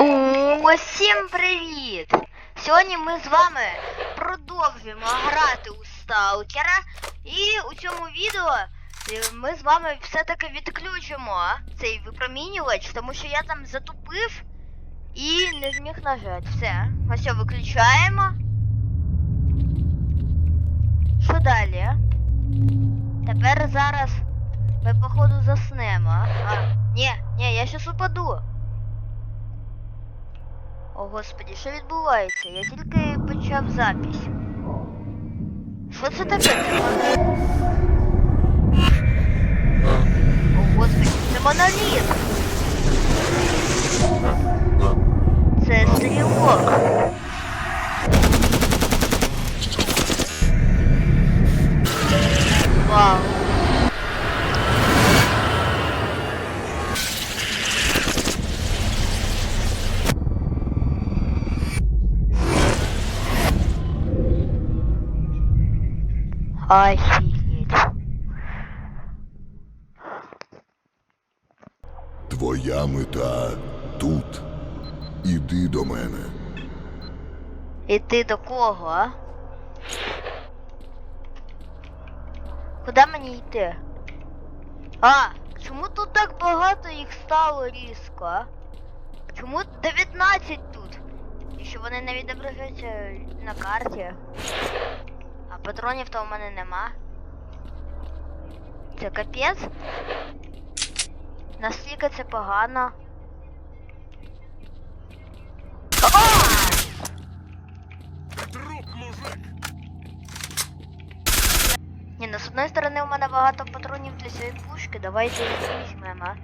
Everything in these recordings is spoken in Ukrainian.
Усім привіт! Сьогодні ми з вами продовжуємо грати у Сталкера. І у цьому відео е, ми з вами все-таки відключимо цей випромінювач, тому що я там затупив і не зміг нажати. Все. Ось виключаємо. Що далі? Тепер зараз ми походу заснемо. А, ні, ні, я щас упаду. О господі, що відбувається? Я тільки почав запись. Що це таке? О господі, це моноліт! Це стрілок. Вау. Офігеть. Твоя мета тут. Іди до мене. І ти до кого? а? Куди мені йти? А, чому тут так багато їх стало різко? а? Чому 19 тут? І що вони не відображаються на карті? Патронів то в мене нема. Це капець? Наскільки це погано? Труп, мужик! Ні, ну з одної сторони у мене багато патронів для цієї пушки, давайте їх візьмемо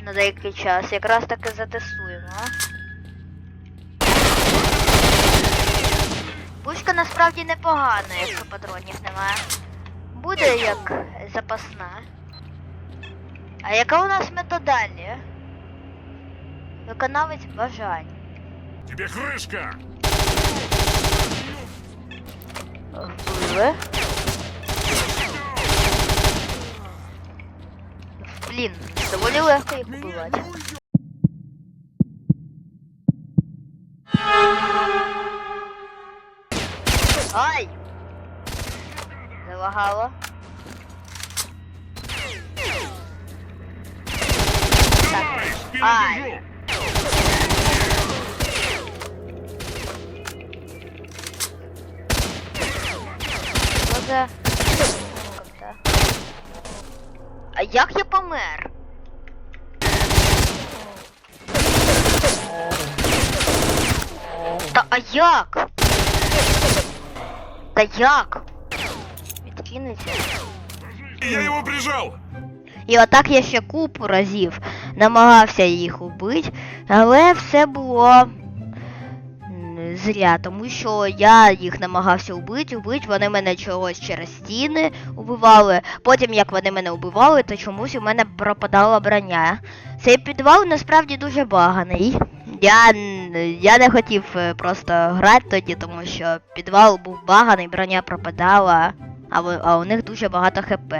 на деякий час. Якраз таки затестуємо. а. Пушка насправді непогана, якщо патронів немає. Буде як запасна. А яка у нас мета далі? Виконавець бажань. Тебе крышка! Вбили. Блін, доволі легко їх убивати. Ай! Залагало. Ай. А як я помер? Та а як? Та як? Відкинеться. Я его прижал! І отак я ще купу разів намагався їх убити, але все було зря, тому що я їх намагався убити, убити, вони мене чогось через стіни убивали. Потім, як вони мене убивали, то чомусь у мене пропадала броня. Цей підвал насправді дуже баганий. Я, я не хотів е, просто грати тоді, тому що підвал був баганий, броня пропадала, а, ви- а у них дуже багато хп.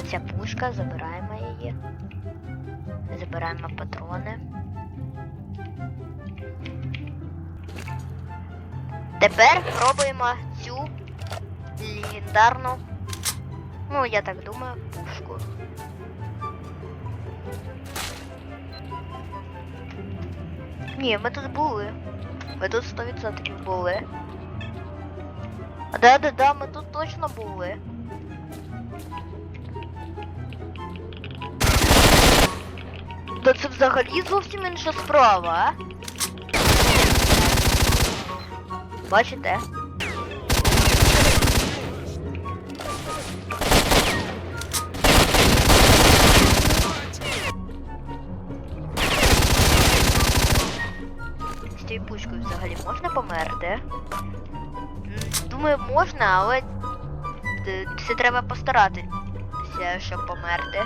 Оця пушка, забираємо її. Забираємо патрони. Тепер пробуємо цю легендарну. Ну, я так думаю, пушку. Ні, ми тут були. Ми тут 100% були. Да-да-да, ми тут точно були. Та це взагалі зовсім інша справа, а? Бачите? З пушкою взагалі можна померти? Думаю, можна, але е, це треба постаратися, щоб померти.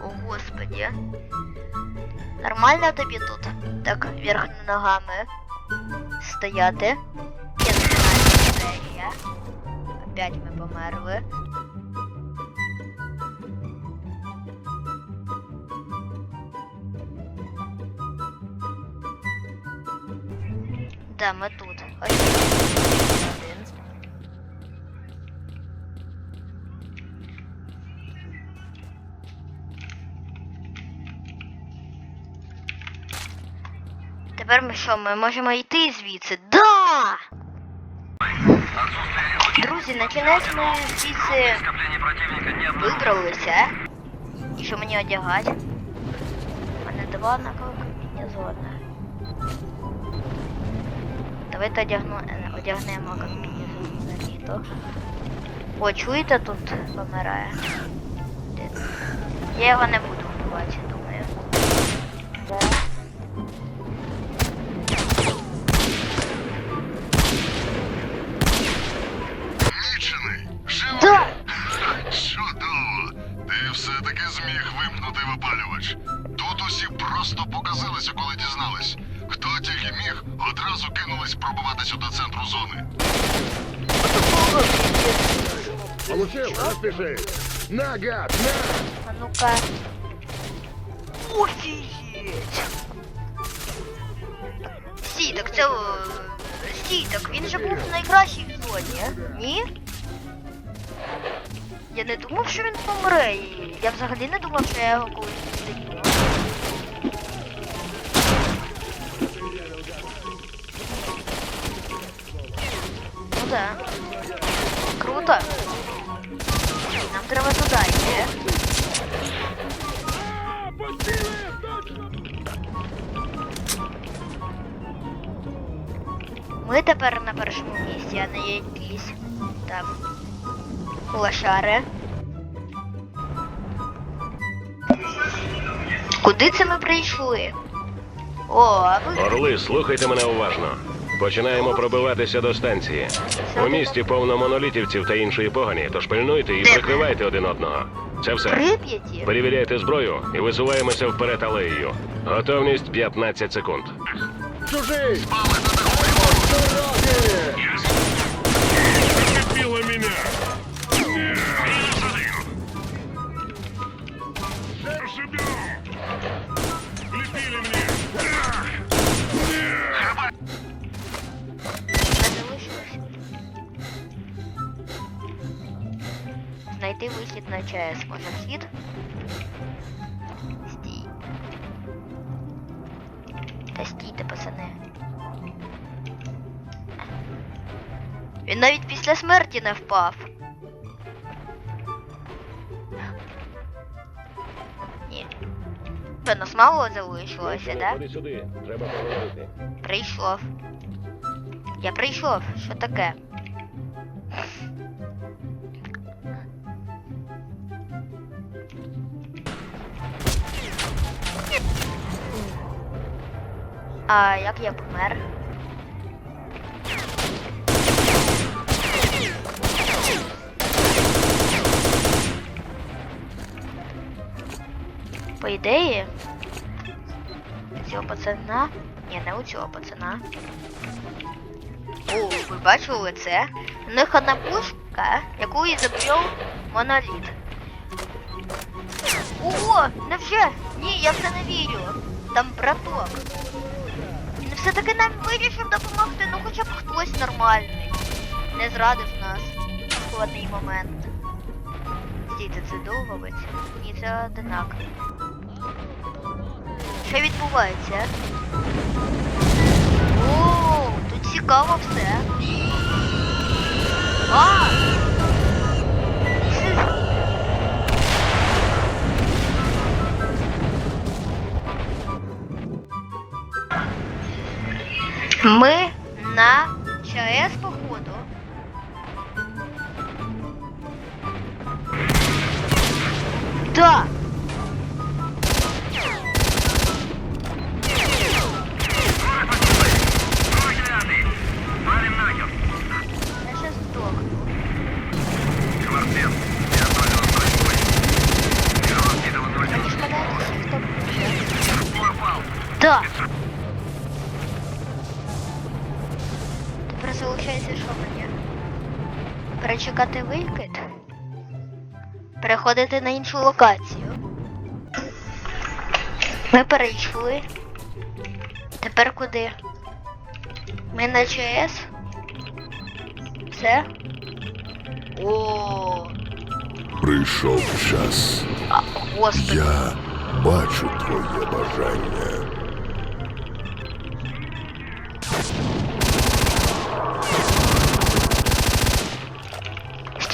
О, господи. Нормально тобі тут? Так, вверх ногами. Стояти. 15 серія. Опять ми померли. Да, ми тут. Ось один. Тепер ми що, ми можемо йти звідси? Друзі, на кінець ми звідси вибралися. І що мені одягати? У мене два однакових комбінезони. Давайте одягну, е, одягнемо комбінезон на літо. О, чуєте, тут помирає? Я його не буду вбивати, думаю. Получил, распиши. На, гад, на! А ну-ка. Офігеть! Стій, так це... е, він же був найкращий в зоні, ні? Я не думав, що він помре. і Я взагалі не думав, що я його колись зустріну. Ну да. Круто. Ми тепер на першому місці, а не якісь там лошари. Куди це ми прийшли? О, а ви Орли, слухайте мене уважно. Починаємо пробиватися до станції. У місті повно монолітівців та іншої погані, тож пильнуйте і прикривайте один одного. Це все. прип'яті? Перевіряйте зброю і висуваємося вперед алеєю. Готовність 15 секунд. Чужий! Зацепила меня! Минус один! Ошибем! Влепили мне! Не залишилось. Знайти вихід на ЧАЕС. Може вхід? Стій. Та стійте, Він навіть після смерті не впав. Ні. Це нас мало залишилося, да? Ходи сюди, треба поговорити. Прийшов. Я прийшов. Що таке? А як я помер? По ідеї, цього пацана. Ні, не у цього пацана. О, ви бачили це? У них одна пушка, яку ізобрел моноліт. Ого, невже? Ні, я в це не вірю. Там браток. Він все-таки нам вирішив допомогти, ну хоча б хтось нормальний. Не зрадив нас в складний момент. Стійте, це довговець? Ні, це одинаково. Що відбувається? О, тут цікаво все. А! Ми на ЧАЕС походу. Да. Перечекати викид? Переходити на іншу локацію. Ми перейшли. Тепер куди? Ми на ЧС? Все? О, Прийшов час. а, господи. Я бачу твоє бажання.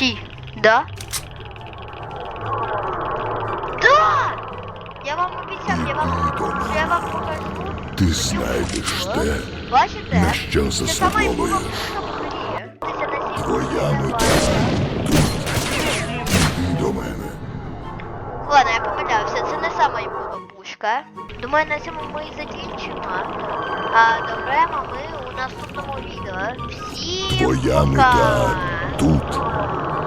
Стій, да? Да! Я вам обіцяв, я вам, я вам покажу. Ти знайдеш те, Бачите? на що Це саме. Ти Твоя мета. Іди до мене. Ладно, я помилявся, це не сама імбова пушка. Думаю, на цьому ми і закінчимо. А до Грема ми у наступному відео. Всім Твоя пока! мета adulto.